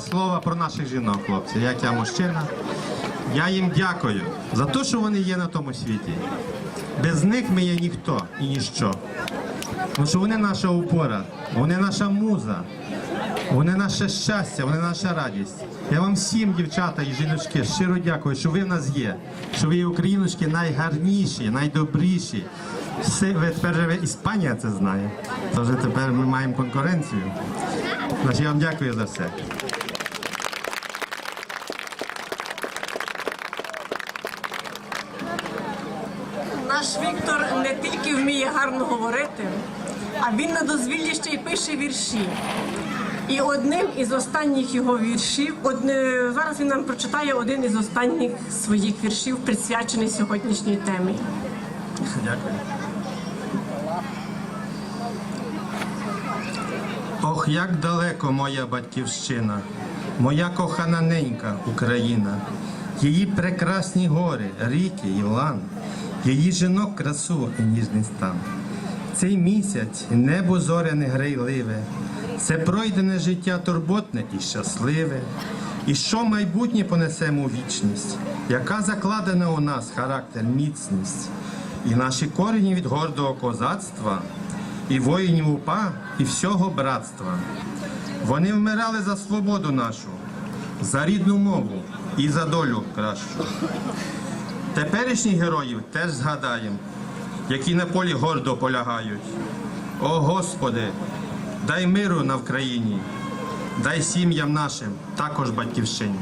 слова про наших жінок, хлопці. Як я мужчина. Я їм дякую за те, що вони є на тому світі. Без них ми є ніхто і ніщо. Тому що вони наша опора, вони наша муза, вони наше щастя, вони наша радість. Я вам всім, дівчата і жіночки, щиро дякую, що ви в нас є, що ви є україночки найгарніші, найдобріші. Все, ви тепер же ви Іспанія це знає. То вже тепер ми маємо конкуренцію. Значить, я вам дякую за все. Наш Віктор не тільки вміє гарно говорити, а він на дозвіллі ще й пише вірші. І одним із останніх його віршів, одне, зараз він нам прочитає один із останніх своїх віршів, присвячений сьогоднішній темі. Дякую. Ох, як далеко моя батьківщина, моя кохана ненька Україна, її прекрасні гори, ріки і лан, її жінок красу і ніжний стан. Цей місяць небо зоряне грейливе, це пройдене життя турботне і щасливе. І що майбутнє понесемо вічність, яка закладена у нас характер, міцність, і наші корені від гордого козацтва, і воїнів УПА, і всього братства. Вони вмирали за свободу нашу, за рідну мову і за долю кращу. Теперішніх героїв теж згадаємо, які на полі гордо полягають. О Господи, дай миру на Вкраїні, дай сім'ям нашим також батьківщині.